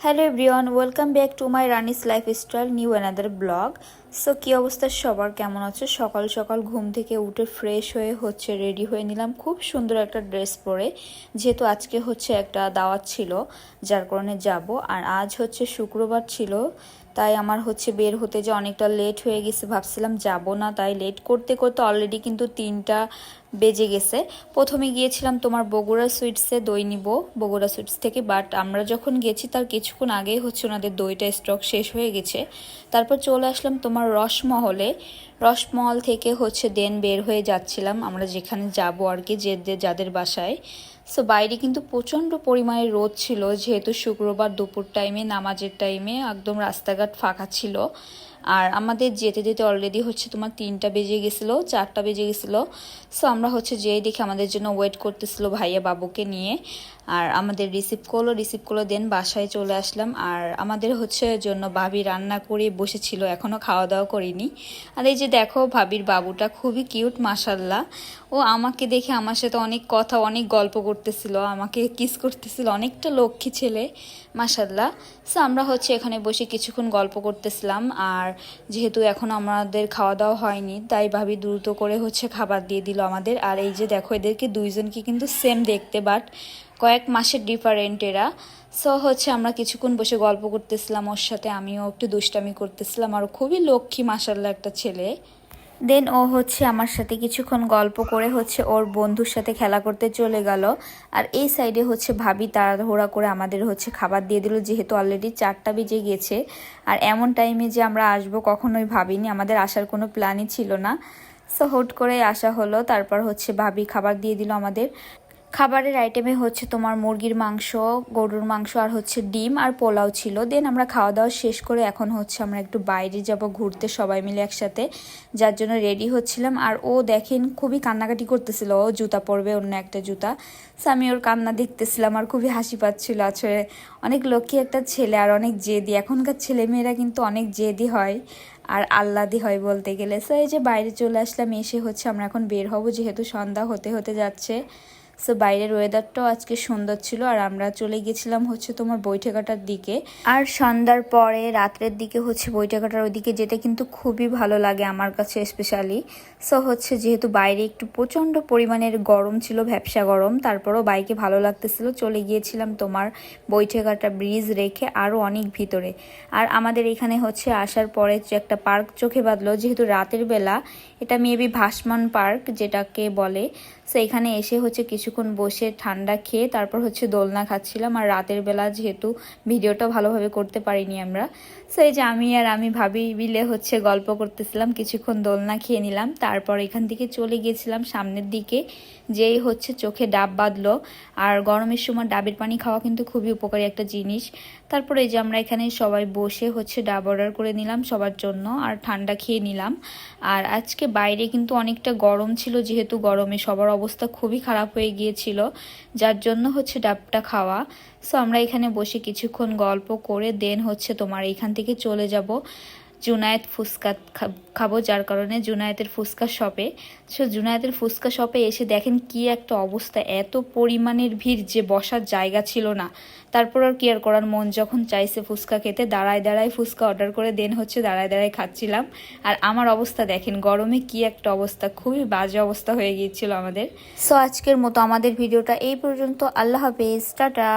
Hello everyone, welcome back to my Rani's lifestyle, new another blog. So, কী অবস্থা সবার? কেমন আছে? সকাল সকাল ঘুম থেকে উঠে ফ্রেশ হয়ে হচ্ছে রেডি হয়ে নিলাম খুব সুন্দর একটা ড্রেস পরে। যেহেতু আজকে হচ্ছে একটা দাওয়াত ছিল, যার কারণে যাব। আর আজ হচ্ছে শুক্রবার ছিল, তাই আমার হচ্ছে বের হতে যে অনেকটা লেট হয়ে গেছে, ভাবছিলাম যাব না। তাই লেট করতে করতে অলরেডি কিন্তু তিনটা বেজে গেছে। প্রথমে গিয়েছিলাম তোমার বগুড়া সুইটসে দই নিব, বগুড়া সুইটস থেকে বাট আমরা যখন গেছি তার কিছুক্ষণ আগেই হচ্ছে ওনাদের দইটা স্টক শেষ হয়ে গেছে। তারপর চলে আসলাম তোমার রসমহলে। রসমহল থেকে হচ্ছে দেন বের হয়ে যাচ্ছিলাম, আমরা যেখানে যাব আর কি, যে যাদের বাসায়। সো বাইরে কিন্তু প্রচণ্ড পরিমাণে রোদ ছিল, যেহেতু শুক্রবার দুপুর টাইমে নামাজের টাইমে একদম রাস্তাঘাট ফাঁকা ছিল। আর আমাদের যেতে যেতে অলরেডি হচ্ছে তোমার তিনটা বেজে গেছিল, চারটা বেজে গেছিল। সো আমরা হচ্ছে যেই দেখে আমাদের জন্য ওয়েট করতেছিল ভাইয়া বাবুকে নিয়ে। আর আমাদের রিসিভ করল রিসিভ করল দেন বাসায় চলে আসলাম। আর আমাদের হচ্ছে জন্য ভাবি রান্না করে বসেছিল এখনও খাওয়া দাওয়া করিনি। আর এই যে দেখো, ভাবির বাবুটা খুবই কিউট মাসাল্লাহ ও আমাকে দেখে আমার সাথে অনেক কথা, অনেক গল্প করতেছিল, আমাকে কিস করতেছিল, অনেকটা লক্ষ্মী ছেলে মাসাল্লাহ সো আমরা হচ্ছে এখানে বসে কিছুক্ষণ গল্প করতেছিলাম। আর যেহেতু এখন আমাদের খাওয়া দাওয়া হয়নি, তাই ভাবি দ্রুত করে হচ্ছে খাবার দিয়ে দিল আমাদের। আর এই যে দেখো, এদেরকে দুইজনকে কিন্তু সেম দেখতে বাট কয়েক মাসের ডিফারেন্ট এরা। সো হচ্ছে আমরা কিছুক্ষণ বসে গল্প করতেছিলাম, ওর সাথে আমিও একটু দুষ্টামি করতেছিলাম। আর খুবই লক্ষ্মী মাসাল্লা একটা ছেলে। দেন ও হচ্ছে আমার সাথে কিছুক্ষণ গল্প করে হচ্ছে ওর বন্ধুর সাথে খেলা করতে চলে গেল। আর এই সাইডে হচ্ছে ভাবি তাড়াহুড়া করে আমাদের হচ্ছে খাবার দিয়ে দিল, যেহেতু অলরেডি চারটা বেজে গেছে। আর এমন টাইমে যে আমরা আসব কখনোই ভাবিনি, আমাদের আসার কোনো প্ল্যানই ছিল না। সো হুট করে আসা হলো, তারপর হচ্ছে ভাবি খাবার দিয়ে দিল আমাদের। খাবারের আইটেমে হচ্ছে তোমার মুরগির মাংস, গরুর মাংস আর হচ্ছে ডিম আর পোলাও ছিল। দেন আমরা খাওয়া দাওয়া শেষ করে এখন হচ্ছে আমরা একটু বাইরে যাব, ঘুরতে সবাই মিলে একসাথে। যার জন্য রেডি হচ্ছিলাম। আর ও দেখেন খুবই কান্নাকাটি করতেছিল। ও জুতা পরবে, অন্য একটা জুতা। সো আমি ওর কান্না দেখতেছিলাম আর খুবই হাসি পাচ্ছিল। আসলে অনেক লক্ষ্মী একটা ছেলে আর অনেক জেদি। এখনকার ছেলেমেয়েরা কিন্তু অনেক জেদি হয় আর আল্লাদি হয় বলতে গেলে। সো এই যে বাইরে চলে আসলাম, এসে হচ্ছে আমরা এখন বের হব। যেহেতু সন্ধ্যা হতে হতে যাচ্ছে। সো বাইরের ওয়েদারটাও আজকে সুন্দর ছিল আর আমরা চলে গেছিলাম হচ্ছে তোমার বৈঠকাটার দিকে। আর সন্ধ্যার পরে রাত্রের দিকে হচ্ছে বৈঠকাটার ওইদিকে যেতে কিন্তু খুবই ভালো লাগে আমার কাছে স্পেশালি সো হচ্ছে যেহেতু বাইরে একটু প্রচণ্ড পরিমাণের গরম ছিল ভ্যাবসা গরম, তারপরও বাইকে ভালো লাগতেছিল, চলে গিয়েছিলাম তোমার বৈঠকাটা ব্রিজ রেখে আরও অনেক ভিতরে। আর আমাদের এখানে হচ্ছে আসার পরে যে একটা পার্ক চোখে বাঁধলো, যেহেতু রাতের বেলা, এটা মেবি ভাসমান পার্ক যেটাকে বলে। সো এখানে এসে হচ্ছে কিছুক্ষণ বসে ঠান্ডা খেয়ে তারপর হচ্ছে দোলনা খাচ্ছিলাম। আর রাতের বেলা যেহেতু ভিডিওটা ভালোভাবে করতে পারিনি আমরা। সো এই যে আমি আর আমি ভাবি মিলে হচ্ছে গল্প করতেছিলাম, কিছুক্ষণ দোলনা খেয়ে নিলাম। তারপর এখান থেকে চলে গিয়েছিলাম সামনের দিকে, যেই হচ্ছে চোখে ডাব বাঁধলো। আর গরমের সময় ডাবের পানি খাওয়া কিন্তু খুবই উপকারী একটা জিনিস। তারপরে এই যে আমরা এখানে সবাই বসে হচ্ছে ডাব অর্ডার করে নিলাম সবার জন্য আর ঠান্ডা খেয়ে নিলাম। আর আজকে বাইরে কিন্তু অনেকটা গরম ছিল, যেহেতু গরমে সবার অবস্থা খুবই খারাপ হয়ে গিয়েছিল, যার জন্য হচ্ছে ডাবটা খাওয়া। সো আমরা এখানে বসে কিছুক্ষণ গল্প করে দেন হচ্ছে তোমার এখান থেকে চলে যাব। জুনায়েত ফুচকা খাব যার কারণে জুনায়েতের ফুচকা শপে। সো জুনায়েতের ফুচকা শপে এসে দেখেন কি একটা অবস্থা, এত পরিমাণের ভিড় যে বসার জায়গা ছিল না। তারপর আর কি আর করার মন যখন চাইছে ফুচকা খেতে, দাঁড়ায় দাঁড়ায় ফুচকা অর্ডার করে দেন হচ্ছে দাঁড়ায় দাঁড়ায় খাচ্ছিলাম। আর আমার অবস্থা দেখেন, গরমে কি একটা অবস্থা, খুবই বাজে অবস্থা হয়ে গিয়েছিল আমাদের। সো আজকের মতো আমাদের ভিডিওটা এই পর্যন্ত। আল্লাহ হাফেজ, টাটা।